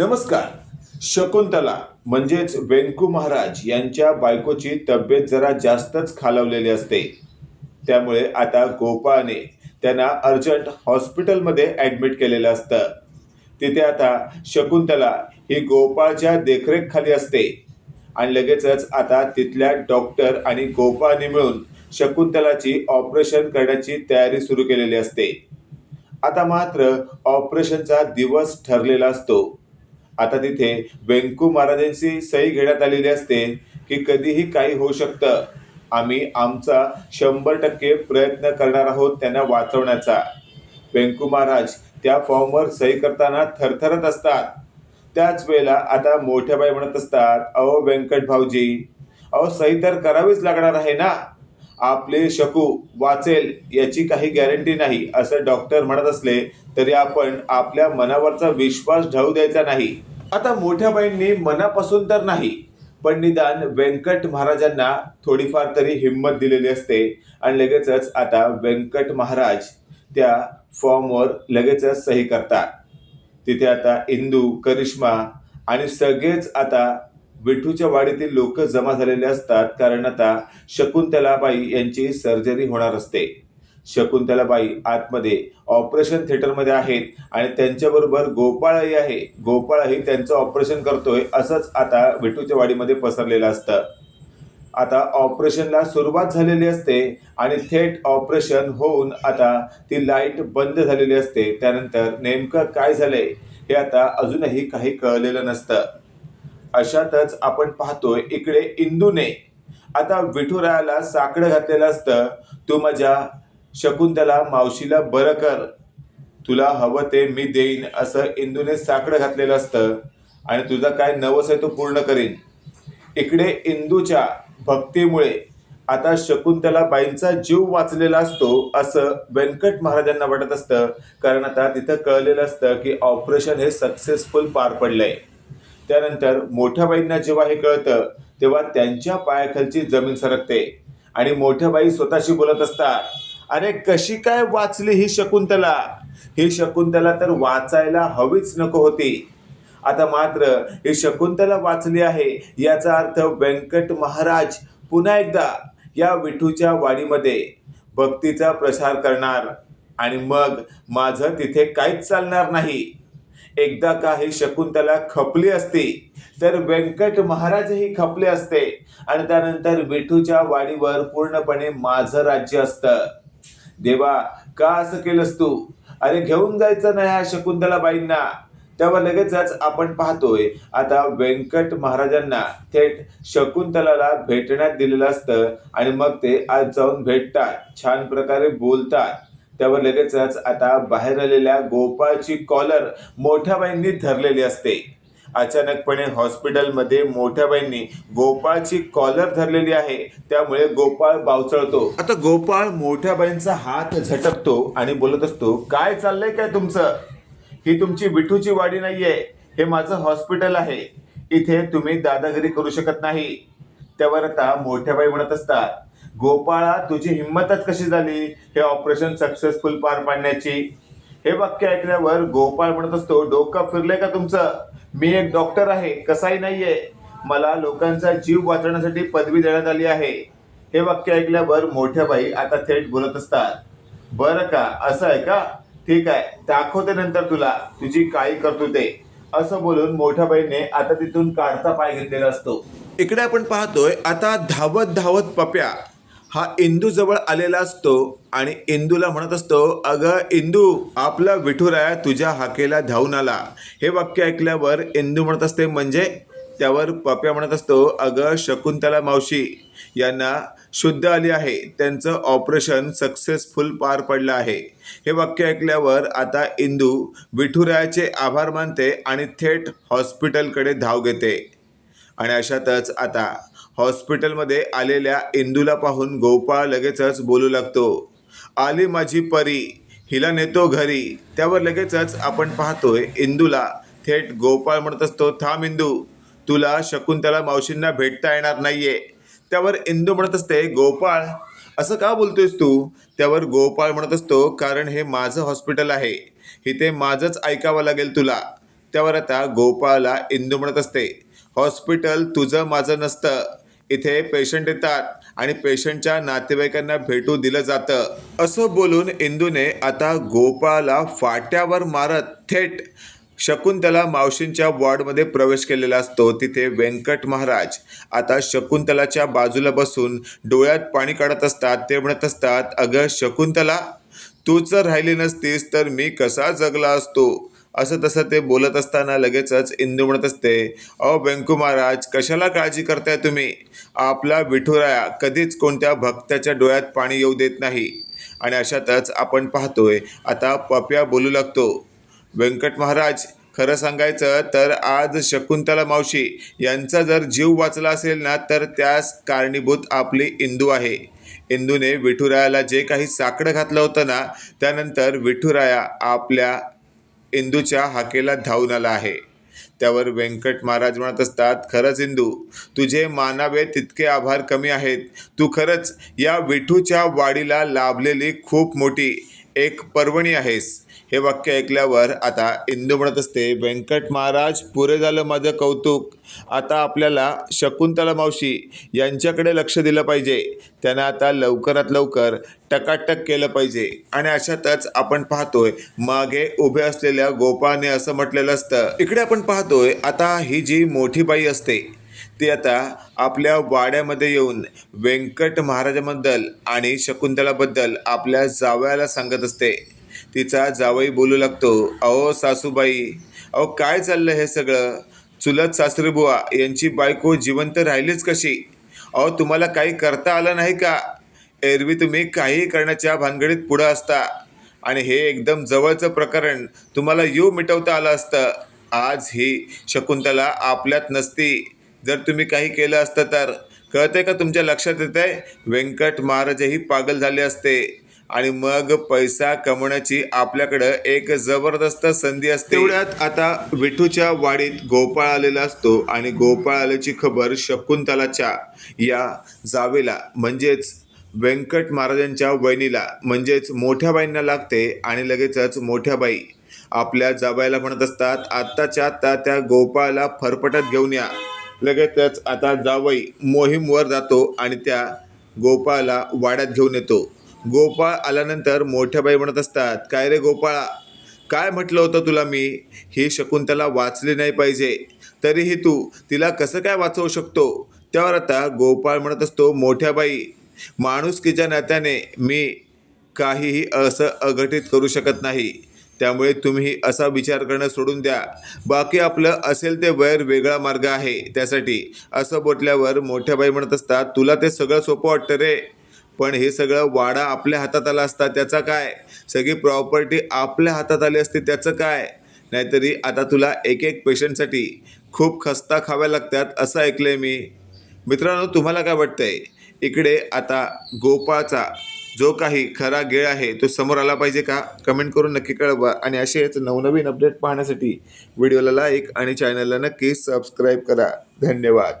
नमस्कार. शकुंतला म्हणजेच वेंकू महाराज यांच्या बायकोची तब्येत जरा जास्तच खालावलेली असते. त्यामुळे आता गोपाळने त्यांना अर्जंट हॉस्पिटलमध्ये ॲडमिट केलेलं असतं. तिथे आता शकुंतला ही गोपाळच्या देखरेखखाली असते. आणि लगेचच आता तिथल्या डॉक्टर आणि गोपाळने मिळून शकुंतलाची ऑपरेशन करण्याची तयारी सुरू केलेली असते. आता मात्र ऑपरेशनचा दिवस ठरलेला असतो. आता तिथे वेंकू महाराजांची सही घेण्यात आलेली असते की कधीही काही होऊ शकतं. आम्ही आमचा शंभर टक्के प्रयत्न करणार आहोत त्यांना वाचवण्याचा. वेंकू महाराज त्या फॉर्मवर सही करताना थरथरत असतात. त्याच वेळेला आता मोठ्या बाई म्हणत असतात अहो व्यंकट भाऊजी अहो सही तर करावीच लागणार आहे ना? आपले शकू वाचेल याची काही गॅरंटी नाही असं डॉक्टर म्हणत असले तरी आपण आपल्या मनावरचा विश्वास ढाऊ द्यायचा नाही. आता मोठ्या बाईंनी मनापासून तर नाही पण निदान व्यंकट महाराजांना थोडीफार तरी हिंमत दिलेली असते आणि लगेचच आता व्यंकट महाराज त्या फॉर्मवर लगेचच सही करतात. तिथे आता इंदू करिश्मा आणि सगळेच आता विठूच्या वाडीतील लोक जमा झालेले असतात कारण आता शकुंतलाबाई यांची सर्जरी होणार असते. शकुंतलाबाई आतमध्ये ऑपरेशन थिएटरमध्ये आहेत आणि त्यांच्याबरोबर गोपाळही आहे. गोपाळही त्यांचं ऑपरेशन करतोय असंच आता विठूच्या वाडीमध्ये पसरलेलं असतं. आता ऑपरेशनला सुरुवात झालेली असते आणि थेट ऑपरेशन होऊन आता ती लाइट बंद झालेली असते. त्यानंतर नेमकं काय झालंय हे आता अजूनही काही कळलेलं नसतं. अशातच आपण पाहतोय इकडे इंदूने. आता विठुरायाला साकडं घातलेलं असतं. तू माझ्या शकुंतला मावशीला बरं कर. तुला हवं ते मी देईन. असं इंदूने साकडं घातलेलं असतं आणि तुझा काय नवस आहे तो पूर्ण करीन. इकडे इंदूच्या भक्तीमुळे आता शकुंतला बाईंचा जीव वाचलेला असतो असं व्यंकट महाराजांना वाटत असतं. कारण आता तिथं कळलेलं असतं की ऑपरेशन हे सक्सेसफुल पार पडलंय. त्यानंतर मोठ्या बाईंना जेव्हा हे कळतं तेव्हा त्यांच्या पायाखालची जमीन सरकते आणि मोठ्या बाई स्वतःशी बोलत असतात. अरे कशी काय वाचली ही शकुंतला? ही शकुंतला तर वाचायला हवीच नको होती. आता मात्र ही शकुंतला वाचली आहे याचा अर्थ व्यंकट महाराज पुन्हा एकदा या विठूच्या वाडीमध्ये भक्तीचा प्रसार करणार आणि मग माझं तिथे काहीच चालणार नाही. एकदा का ही शकुंतला खपली असती तर व्यंकट महाराजही खपले असते आणि त्यानंतर विठूच्या वाडीवर पूर्णपणे माझं राज्य असतं. देवा का असं केलंस तू? अरे घेऊन जायचं नाही ह्या शकुंतला बाईंना. तेव्हा लगेचच आपण पाहतोय आता व्यंकट महाराजांना थेट शकुंतलाला भेटण्यात दिलेलं असतं आणि मग ते आज जाऊन भेटतात छान प्रकारे बोलतात. तेव्हा लगेचच आता बाहेर आलेल्या गोपाळची कॉलर मोठ्या बाईंनी धरलेली असते. अचानकपणे हॉस्पिटलमध्ये मोठ्या बाईंनी गोपाळची कॉलर धरलेली आहे. त्यामुळे गोपाळ बावचळतो. आता गोपाळ मोठ्या बाईंचा हात झटकतो आणि बोलत असतो काय चाललंय काय तुमचं? ही तुमची विठूची वाडी नाहीये. हे माझं हॉस्पिटल आहे. इथे तुम्ही दादागिरी करू शकत नाही. त्यावर आता मोठ्या बाई म्हणत असतात गोपाळा तुझी हिंमतच कशी झाली? हे ऑपरेशन सक्सेसफुल पार पाडण्याची. हे वाक्य ऐकल्यावर गोपाळ म्हणत असतो डोकं फिरलंय का तुमचं? मी एक डॉक्टर आहे कसाही नाहीये. मला लोकांचा जीव वाचवण्यासाठी पदवी देण्यात आली आहे. हे वाक्य ऐकल्यावर मोठ्या बाई आता थेट बोलत असतात. बरं का? असं आहे का? ठीक आहे दाखवते नंतर तुला. तुझी काही करतो ते. असं बोलून मोठ्या बाईने आता तिथून काढता पाय घेतलेला असतो. इकडे आपण पाहतोय आता धावत धावत पप्या. हा इंदू जवळ आलेला असतो आणि इंदूला म्हणत असतो अगं इंदू आपला विठुराया तुझ्या हाकेला धावून आला. हे वाक्य ऐकल्यावर इंदू म्हणत असते म्हणजे? त्यावर पप्या म्हणत असतो अगं शकुंतला मावशी यांना शुद्ध आली आहे. त्यांचं ऑपरेशन सक्सेसफुल पार पडलं आहे. हे वाक्य ऐकल्यावर आता इंदू विठुरायाचे आभार मानते आणि थेट हॉस्पिटलकडे धाव घेते. आणि अशातच आता हॉस्पिटलमध्ये आलेल्या इंदूला पाहून गोपाळ लगेचच बोलू लागतो आली माझी परी हिला नेतो घरी. त्यावर लगेचच आपण पाहतोय इंदूला. थेट गोपाळ म्हणत असतो थांब इंदू तुला शकुंतला मावशींना भेटता येणार नाहीये. त्यावर इंदू म्हणत असते गोपाळ असं का बोलतोयस तू? त्यावर गोपाळ म्हणत असतो कारण हे माझं हॉस्पिटल आहे इथे माझंच ऐकावं लागेल तुला. त्यावर आता गोपाळला इंदू म्हणत असते हॉस्पिटल तुझं माझं नसतं. इथे पेशंट येतात आणि पेशंटच्या नातेवाईकांना भेटू दिलं जातं. असं बोलून इंदूने आता गोपाळला फाट्यावर मारत थेट शकुंतला मावशींच्या वॉर्डमध्ये प्रवेश केलेला असतो तिथे व्यंकट महाराज. आता शकुंतलाच्या बाजूला बसून डोळ्यात पाणी काढत असतात ते म्हणत असतात अगं शकुंतला तू जर राहिली नसतीस तर मी कसा जगला असतो? असं तसं ते बोलत असताना लगेचच इंदू म्हणत असते अहो व्यंकू महाराज कशाला काळजी करताय तुम्ही? आपला विठुराया कधीच कोणत्या भक्ताच्या डोळ्यात पाणी येऊ देत नाही. आणि अशातच आपण पाहतोय आता पप्या बोलू लागतो व्यंकट महाराज खरं सांगायचं तर आज शकुंतला मावशी यांचा जर जीव वाचला असेल ना तर त्यास कारणीभूत आपली इंदू आहे. इंदूने विठुरायाला जे काही साकडं घातलं होतं ना त्यानंतर विठुराया आपल्या इंदूच्या हाकेला धावून आला आहे. त्यावर व्यंकट महाराज म्हणत असतात खरंच इंदू तुझे मानावे तितके आभार कमी आहेत. तू खरंच या विठूच्या वाडीला लाभलेली खूप मोठी एक पर्वणी आहेस. हे वाक्य ऐकल्यावर आता इंदू म्हणत असते व्यंकट महाराज पुरे झालं माझं कौतुक. आता आपल्याला शकुंतला मावशी यांच्याकडे लक्ष दिलं पाहिजे. त्यांना आता लवकरात लवकर टकाटक केलं पाहिजे. आणि अशातच आपण पाहतोय मागे उभे असलेल्या गोपाळने असं म्हटलेलं असतं. इकडे आपण पाहतोय आता ही जी मोठी बाई असते ती आता आपल्या वाड्यामध्ये येऊन व्यंकट महाराजाबद्दल आणि शकुंतलाबद्दल आपल्या जावयाला सांगत असते. तिचा जावई बोलू लागतो अहो सासूबाई अहो काय चाललं हे सगळं? चुलत सासरीबुवा यांची बायको जिवंत राहिलीच कशी? अहो तुम्हाला काही करता आलं नाही का? एरवी तुम्ही काहीही करण्याच्या भानगडीत पुढं असता. आणि हे एकदम जवळचं प्रकरण तुम्हाला यू मिटवता आलं असतं. आज ही शकुंतला आपल्यात नसती. जर तुम्ही काही केलं असतं तर कळतंय का तुमच्या लक्षात येत आहे व्यंकट महाराजही पागल झाले असते. आणि मग पैसा कमवण्याची आपल्याकडं एक जबरदस्त संधी असते. तेवढ्यात आता विठूच्या वाडीत गोपाळ आलेला असतो आणि गोपाळ आल्याची खबर शकुंतलाच्या या जावेला म्हणजेच व्यंकट महाराजांच्या वहिनीला म्हणजेच मोठ्या बाईंना लागते आणि लगेचच मोठ्या बाई आपल्या जाबायला म्हणत असतात आत्ताच्या आत्ता त्या गोपाळला फरफटत घेऊन या. लगेचच आता जावई मोहीमवर जातो आणि त्या गोपाळला वाड्यात घेऊन येतो. गोपाळ आल्यानंतर मोठ्या बाई म्हणत असतात काय रे गोपाळा? काय म्हटलं होतं तुला मी? ही शकुंतला वाचली नाही पाहिजे. तरीही तू तिला कसं काय वाचवू शकतो? त्यावर आता गोपाळ म्हणत असतो मोठ्या बाई माणुसकीच्या नात्याने मी काहीही असं अघटित करू शकत नाही. त्यामुळे तुम्ही असा विचार करणं सोडून द्या. बाकी आपलं असेल ते वैर वेगळा मार्ग आहे. त्यासाठी असं बोटल्यावर मोठ्या बाई म्हणत असतात तुला ते सगळं सोपं वाटतं रे. पण हे सगळं वाडा आपल्या हातात आला असता त्याचा काय? सगळी प्रॉपर्टी आपल्या हातात आली असते त्याचं काय? नाहीतरी आता तुला एक एक पेशंटसाठी खूप खस्ता खाव्या लागतात असं ऐकलंय मी. मित्रांनो तुम्हाला काय वाटतंय? इकडे आता गोपाळचा जो काही खरा गेळ आहे तो समोर आला पाहिजे का? कमेंट करून नक्की कळवा. आणि असेच नवनवीन अपडेट पाहण्यासाठी व्हिडिओला लाईक आणि चॅनलला नक्की सबस्क्राईब करा. धन्यवाद.